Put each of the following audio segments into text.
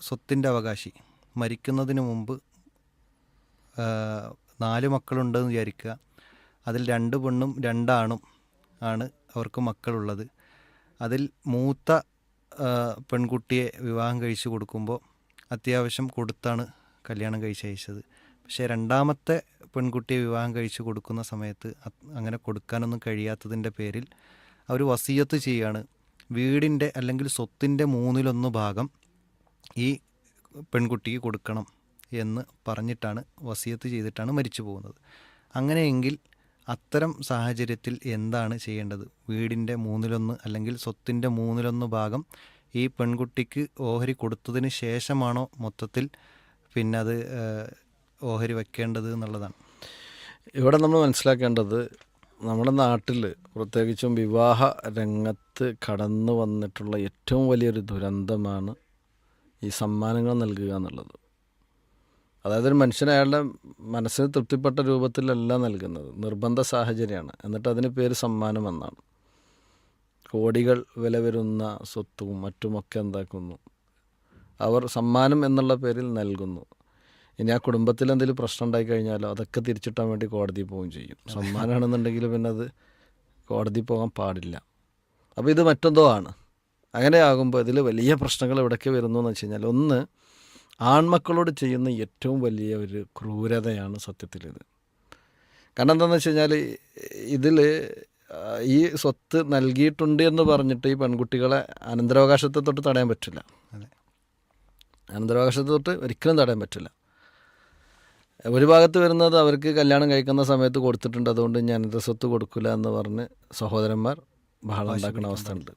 സ്വത്തിന്റെ അവകാശി. മരിക്കുന്നതിന് മുമ്പ് നാല് മക്കളുണ്ടെന്ന് വിചാരിക്കുക. അതിൽ രണ്ട് പെണ്ണും രണ്ടാണും ആണ് അവർക്ക് മക്കളുള്ളത്. അതിൽ മൂത്ത പെൺകുട്ടിയെ വിവാഹം കഴിച്ചു കൊടുക്കുമ്പോൾ അത്യാവശ്യം കൊടുത്താണ് കല്യാണം കഴിച്ചയച്ചത് പക്ഷേ രണ്ടാമത്തെ പെൺകുട്ടിയെ വിവാഹം കഴിച്ചു കൊടുക്കുന്ന സമയത്ത് അങ്ങനെ കൊടുക്കാനൊന്നും കഴിയാത്തതിന്റെ പേരിൽ അവർ വസീയത്ത് ചെയ്യാണ്. വീടിന്റെ അല്ലെങ്കിൽ സ്വത്തിന്റെ മൂന്നിലൊന്ന് ഭാഗം ഈ പെൺകുട്ടിക്ക് കൊടുക്കണം എന്ന് പറഞ്ഞിട്ടാണ് വസിയത്ത് ചെയ്തിട്ടാണ് മരിച്ചു പോകുന്നത്. അങ്ങനെയെങ്കിൽ അത്തരം സാഹചര്യത്തിൽ എന്താണ് ചെയ്യേണ്ടത്? വീടിന്റെ മൂന്നിലൊന്ന് അല്ലെങ്കിൽ സ്വത്തിന്റെ മൂന്നിലൊന്ന് ഭാഗം ഈ പെൺകുട്ടിക്ക് ഓഹരി കൊടുത്തതിന് ശേഷമാണോ മൊത്തത്തിൽ പിന്നെ അത് ഓഹരി വെക്കേണ്ടത് എന്നുള്ളതാണ്? ഇവിടെ നമ്മൾ മനസ്സിലാക്കേണ്ടത് നമ്മുടെ നാട്ടിൽ പ്രത്യേകിച്ചും വിവാഹ രംഗത്ത് കടന്നു വന്നിട്ടുള്ള ഏറ്റവും വലിയൊരു ദുരന്തമാണ് ഈ സമ്മാനങ്ങൾ നൽകുക എന്നുള്ളത്. അതായത് ഒരു മനുഷ്യൻ അയാളുടെ മനസ്സിന് തൃപ്തിപ്പെട്ട രൂപത്തിലല്ല നൽകുന്നത്. നിർബന്ധ സാഹചര്യമാണ്. എന്നിട്ട് അതിന് പേര് സമ്മാനം എന്നാണ്. കോടികൾ വില വരുന്ന സ്വത്തും മറ്റുമൊക്കെ എന്താക്കുന്നു? അവർ സമ്മാനം എന്നുള്ള പേരിൽ നൽകുന്നു. ഇനി ആ കുടുംബത്തിൽ എന്തെങ്കിലും പ്രശ്നം ഉണ്ടായി കഴിഞ്ഞാലോ അതൊക്കെ തിരിച്ചിട്ടാൻ വേണ്ടി കോടതി പോവുകയും ചെയ്യും. സമ്മാനമാണെന്നുണ്ടെങ്കിൽ പിന്നെ അത് കോടതി പോകാൻ പാടില്ല. അപ്പോൾ ഇത് മറ്റെന്തോ ആണ്. അങ്ങനെ ആകുമ്പോൾ ഇതിൽ വലിയ പ്രശ്നങ്ങൾ എവിടേക്ക് വരുന്നു എന്ന് വെച്ച് കഴിഞ്ഞാൽ ഒന്ന് ആൺമക്കളോട് ചെയ്യുന്ന ഏറ്റവും വലിയ ഒരു ക്രൂരതയാണ് സത്യത്തിലിത്. കാരണം എന്താണെന്ന് വെച്ച് കഴിഞ്ഞാൽ ഇതിൽ ഈ സ്വത്ത് നൽകിയിട്ടുണ്ട് എന്ന് പറഞ്ഞിട്ട് ഈ പെൺകുട്ടികളെ അനന്തരാവകാശത്തെ തൊട്ട് തടയാൻ പറ്റില്ല. അനന്തരാവകാശത്തെ തൊട്ട് ഒരിക്കലും തടയാൻ പറ്റില്ല. ഒരു ഭാഗത്ത് വരുന്നത് അവർക്ക് കല്യാണം കഴിക്കുന്ന സമയത്ത് കൊടുത്തിട്ടുണ്ട്. അതുകൊണ്ട് ഞാൻ എന്റെ സ്വത്ത് കൊടുക്കില്ല എന്ന് പറഞ്ഞ് സഹോദരന്മാർ ബഹളം ഉണ്ടാക്കുന്ന അവസ്ഥ ഉണ്ട്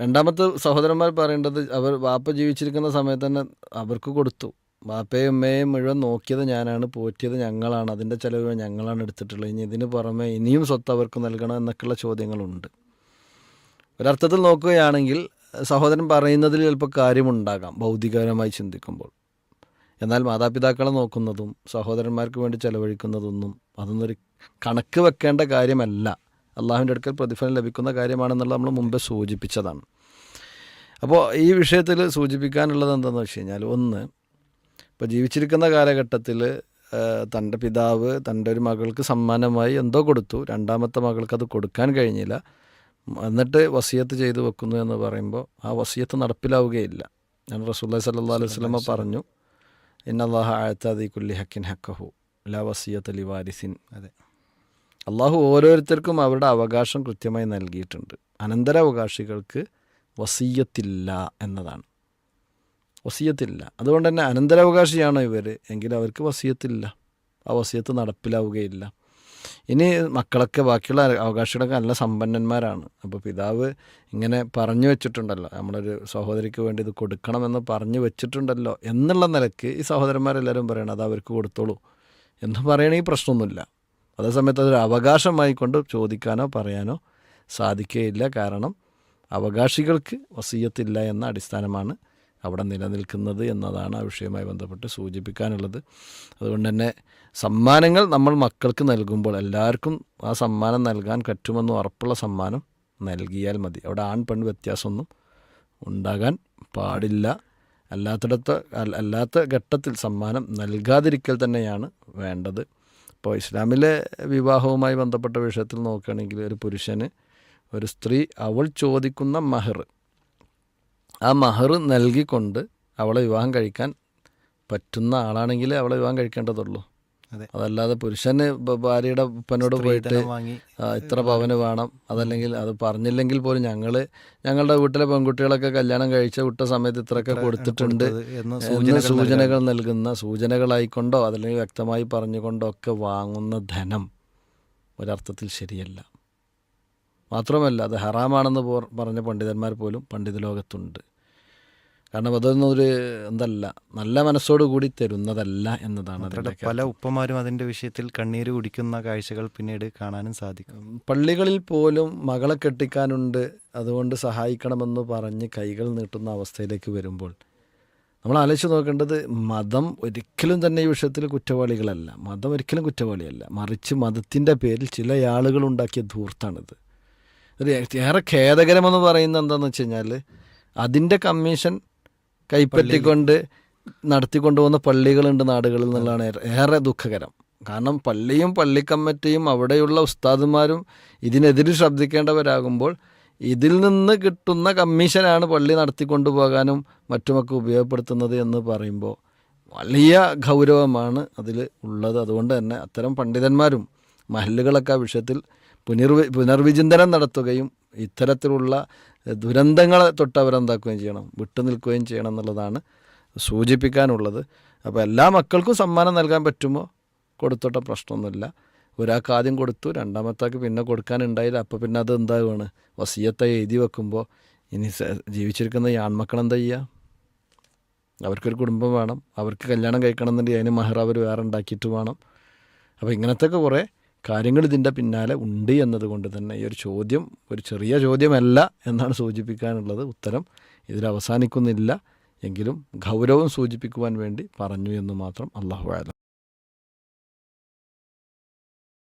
രണ്ടാമത്തെ സഹോദരന്മാർ പറയേണ്ടത് അവർ വാപ്പ ജീവിച്ചിരിക്കുന്ന സമയത്ത് തന്നെ അവർക്ക് കൊടുത്തു. വാപ്പയും ഉമ്മയും മുഴുവൻ നോക്കിയത് ഞാനാണ് പോറ്റിയത് ഞങ്ങളാണ് അതിന്റെ ചിലവ് ഞങ്ങളാണ് എടുത്തിട്ടുള്ളത്. ഇനി ഇതിന് പുറമെ ഇനിയും സ്വത്ത് അവർക്ക് നൽകണം എന്നൊക്കെയുള്ള ചോദ്യങ്ങളുണ്ട്. ഒരർത്ഥത്തിൽ നോക്കുകയാണെങ്കിൽ സഹോദരൻ പറയുന്നതിൽ ചിലപ്പോൾ കാര്യമുണ്ടാകാം ഭൗതികപരമായി ചിന്തിക്കുമ്പോൾ. എന്നാൽ മാതാപിതാക്കളെ നോക്കുന്നതും സഹോദരന്മാർക്ക് വേണ്ടി ചെലവഴിക്കുന്നതൊന്നും അതൊന്നൊരു കണക്ക് വെക്കേണ്ട കാര്യമല്ല. അള്ളാഹുവിന്റെ അടുക്കൽ പ്രതിഫലം ലഭിക്കുന്ന കാര്യമാണെന്നുള്ളത് നമ്മൾ മുമ്പേ സൂചിപ്പിച്ചതാണ്. അപ്പോൾ ഈ വിഷയത്തിൽ സൂചിപ്പിക്കാനുള്ളത് എന്താണെന്ന് വെച്ച് കഴിഞ്ഞാൽ ഒന്ന് ഇപ്പോൾ ജീവിച്ചിരിക്കുന്ന കാലഘട്ടത്തിൽ തന്റെ പിതാവ് തന്റെ ഒരു മകൾക്ക് സമ്മാനമായി എന്തോ കൊടുത്തു. രണ്ടാമത്തെ മകൾക്ക് അത് കൊടുക്കാൻ കഴിഞ്ഞില്ല. എന്നിട്ട് വസിയത്ത് ചെയ്തു വെക്കുന്നു എന്ന് പറയുമ്പോൾ ആ വസിയത്ത് നടപ്പിലാവുകയില്ല. ഞാൻ റസൂല്ലാ സല്ലാ അലൈഹി സ്വലമ പറഞ്ഞു. ഇന്നല്ലാഹ കുല്ലി ലാ അതെ. അള്ളാഹു ഓരോരുത്തർക്കും അവരുടെ അവകാശം കൃത്യമായി നൽകിയിട്ടുണ്ട്. അനന്തരാവകാശികൾക്ക് വസീയത്തില്ല എന്നതാണ്. വസീയത്തില്ല. അതുകൊണ്ട് തന്നെ അനന്തരാവകാശിയാണോ ഇവർ എങ്കിൽ അവർക്ക് വസീയത്തില്ല. ആ വസീയത്ത് നടപ്പിലാവുകയില്ല. ഇനി മക്കളൊക്കെ ബാക്കിയുള്ള അവകാശികളൊക്കെ നല്ല സമ്പന്നന്മാരാണ്. അപ്പോൾ പിതാവ് ഇങ്ങനെ പറഞ്ഞു വെച്ചിട്ടുണ്ടല്ലോ നമ്മളൊരു സഹോദരിക്ക് വേണ്ടി ഇത് കൊടുക്കണമെന്ന് പറഞ്ഞു വെച്ചിട്ടുണ്ടല്ലോ എന്നുള്ള നിലയ്ക്ക് ഈ സഹോദരന്മാരെല്ലാവരും പറയണം അത് അവർക്ക് കൊടുത്തോളൂ. എന്ന് പറയണമെങ്കിൽ പ്രശ്നമൊന്നുമില്ല. അതേസമയത്ത് അതൊരു അവകാശമായി കൊണ്ട് ചോദിക്കാനോ പറയാനോ സാധിക്കുകയില്ല. കാരണം അവകാശികൾക്ക് വസീയത്തില്ല എന്ന അടിസ്ഥാനമാണ് അവിടെ നിലനിൽക്കുന്നത് എന്നതാണ് ആ വിഷയവുമായി ബന്ധപ്പെട്ട് സൂചിപ്പിക്കാനുള്ളത്. അതുകൊണ്ട് തന്നെ സമ്മാനങ്ങൾ നമ്മൾ മക്കൾക്ക് നൽകുമ്പോൾ എല്ലാവർക്കും ആ സമ്മാനം നൽകാൻ പറ്റുമെന്ന് ഉറപ്പുള്ള സമ്മാനം നൽകിയാൽ മതി. അവിടെ ആൺ പെൺ വ്യത്യാസമൊന്നും ഉണ്ടാകാൻ പാടില്ല. അല്ലാത്തിടത്ത് അല്ലാത്ത ഘട്ടത്തിൽ സമ്മാനം നൽകാതിരിക്കൽ തന്നെയാണ് വേണ്ടത്. ഇപ്പോൾ ഇസ്ലാമിലെ വിവാഹവുമായി ബന്ധപ്പെട്ട വിഷയത്തിൽ നോക്കുകയാണെങ്കിൽ ഒരു പുരുഷന് ഒരു സ്ത്രീ അവൾ ചോദിക്കുന്ന മഹർ ആ മഹർ നൽകിക്കൊണ്ട് അവളെ വിവാഹം കഴിക്കാൻ പറ്റുന്ന ആളാണെങ്കിൽ അവളെ വിവാഹം കഴിക്കേണ്ടതുള്ളൂ. അതല്ലാതെ പുരുഷന് ഭാര്യയുടെ ഉപ്പനോട് പോയിട്ട് ഇത്ര പവന് വേണം. അതല്ലെങ്കിൽ അത് പറഞ്ഞില്ലെങ്കിൽ പോലും ഞങ്ങൾ ഞങ്ങളുടെ വീട്ടിലെ പെൺകുട്ടികളൊക്കെ കല്യാണം കഴിച്ച വിട്ട സമയത്ത് ഇത്രയൊക്കെ കൊടുത്തിട്ടുണ്ട്. എന്ന് സൂചനകൾ നൽകുന്ന സൂചനകളായിക്കൊണ്ടോ അതല്ലെങ്കിൽ വ്യക്തമായി പറഞ്ഞുകൊണ്ടോ ഒക്കെ വാങ്ങുന്ന ധനം ഒരർത്ഥത്തിൽ ശരിയല്ല. മാത്രമല്ല അത് ഹറാമാണെന്ന് പറഞ്ഞ പണ്ഡിതന്മാർ പോലും പണ്ഡിത ലോകത്തുണ്ട് കാരണം അതൊന്നും ഒരു എന്തല്ല നല്ല മനസ്സോട് കൂടി തരുന്നതല്ല എന്നതാണ് പല ഉപ്പമാരും അതിന്റെ വിഷയത്തിൽ കണ്ണീര് കുടിക്കുന്ന കാഴ്ചകൾ പിന്നീട് കാണാനും സാധിക്കും. പള്ളികളിൽ പോലും മകളെ കെട്ടിക്കാനുണ്ട് അതുകൊണ്ട് സഹായിക്കണമെന്ന് പറഞ്ഞ് കൈകൾ നീട്ടുന്ന അവസ്ഥയിലേക്ക് വരുമ്പോൾ നമ്മൾ ആലോചിച്ച് നോക്കേണ്ടത് മതം ഒരിക്കലും തന്നെ ഈ വിഷയത്തിൽ കുറ്റവാളികളല്ല. മതം ഒരിക്കലും കുറ്റവാളിയല്ല. മറിച്ച് മതത്തിന്റെ പേരിൽ ചില ആളുകൾ ഉണ്ടാക്കിയ ധൂർത്താണിത്. ഒരു ഏറെ ഖേദകരമെന്ന് പറയുന്നത് എന്താണെന്ന് വെച്ച് കഴിഞ്ഞാൽ അതിന്റെ കമ്മീഷൻ കൈപ്പറ്റിക്കൊണ്ട് നടത്തിക്കൊണ്ടുപോകുന്ന പള്ളികളുണ്ട് നാടുകളിൽ എന്നുള്ളതാണ് ഏറെ- ദുഃഖകരം. കാരണം പള്ളിയും പള്ളിക്കമ്മറ്റിയും അവിടെയുള്ള ഉസ്താദുമാരും ഇതിനെതിരെ ശ്രദ്ധിക്കേണ്ടവരാകുമ്പോൾ ഇതിൽ നിന്ന് കിട്ടുന്ന കമ്മീഷനാണ് പള്ളി നടത്തിക്കൊണ്ടു പോകാനും മറ്റുമൊക്കെ ഉപയോഗപ്പെടുത്തുന്നത് എന്ന് പറയുമ്പോൾ വലിയ ഗൗരവമാണ് അതിൽ ഉള്ളത്. അതുകൊണ്ട് തന്നെ അത്തരം പണ്ഡിതന്മാരും മഹല്ലുകളൊക്കെ ആ വിഷയത്തിൽ പുനർവി പുനർവിചിന്തനം നടത്തുകയും ഇത്തരത്തിലുള്ള ദുരന്തങ്ങളെ തൊട്ട് അവരെന്താക്കുകയും ചെയ്യണം വിട്ടു നിൽക്കുകയും ചെയ്യണം എന്നുള്ളതാണ് സൂചിപ്പിക്കാനുള്ളത്. അപ്പോൾ എല്ലാ മക്കൾക്കും സമ്മാനം നൽകാൻ പറ്റുമോ? കൊടുത്തോട്ടെ പ്രശ്നമൊന്നുമില്ല. ഒരാൾക്ക് ആദ്യം കൊടുത്തു രണ്ടാമത്തേക്ക് പിന്നെ കൊടുക്കാനുണ്ടായില്ല. അപ്പോൾ പിന്നെ അത് എന്താകുവാണ് വസീയത്തെ എഴുതി വെക്കുമ്പോൾ ഇനി ജീവിച്ചിരിക്കുന്ന ഈ ആൺമക്കൾ എന്താ ചെയ്യുക? അവർക്കൊരു കുടുംബം വേണം. അവർക്ക് കല്യാണം കഴിക്കണം എന്നുണ്ടെങ്കിൽ അതിന് മഹർ അവർ വേറെ ഉണ്ടാക്കിയിട്ട് വേണം. അപ്പോൾ ഇങ്ങനത്തെയൊക്കെ കുറേ കാര്യങ്ങൾ ഇതിന്റെ പിന്നാലെ ഉണ്ട് എന്നതുകൊണ്ട് തന്നെ ഈ ഒരു ചോദ്യം ഒരു ചെറിയ ചോദ്യമല്ല എന്നാണ് സൂചിപ്പിക്കാനുള്ളത്. ഉത്തരം ഇതിൽ അവസാനിക്കുന്നില്ല. എങ്കിലും ഗൗരവം സൂചിപ്പിക്കുവാൻ വേണ്ടി പറഞ്ഞു എന്ന് മാത്രം അള്ളാഹു ആലം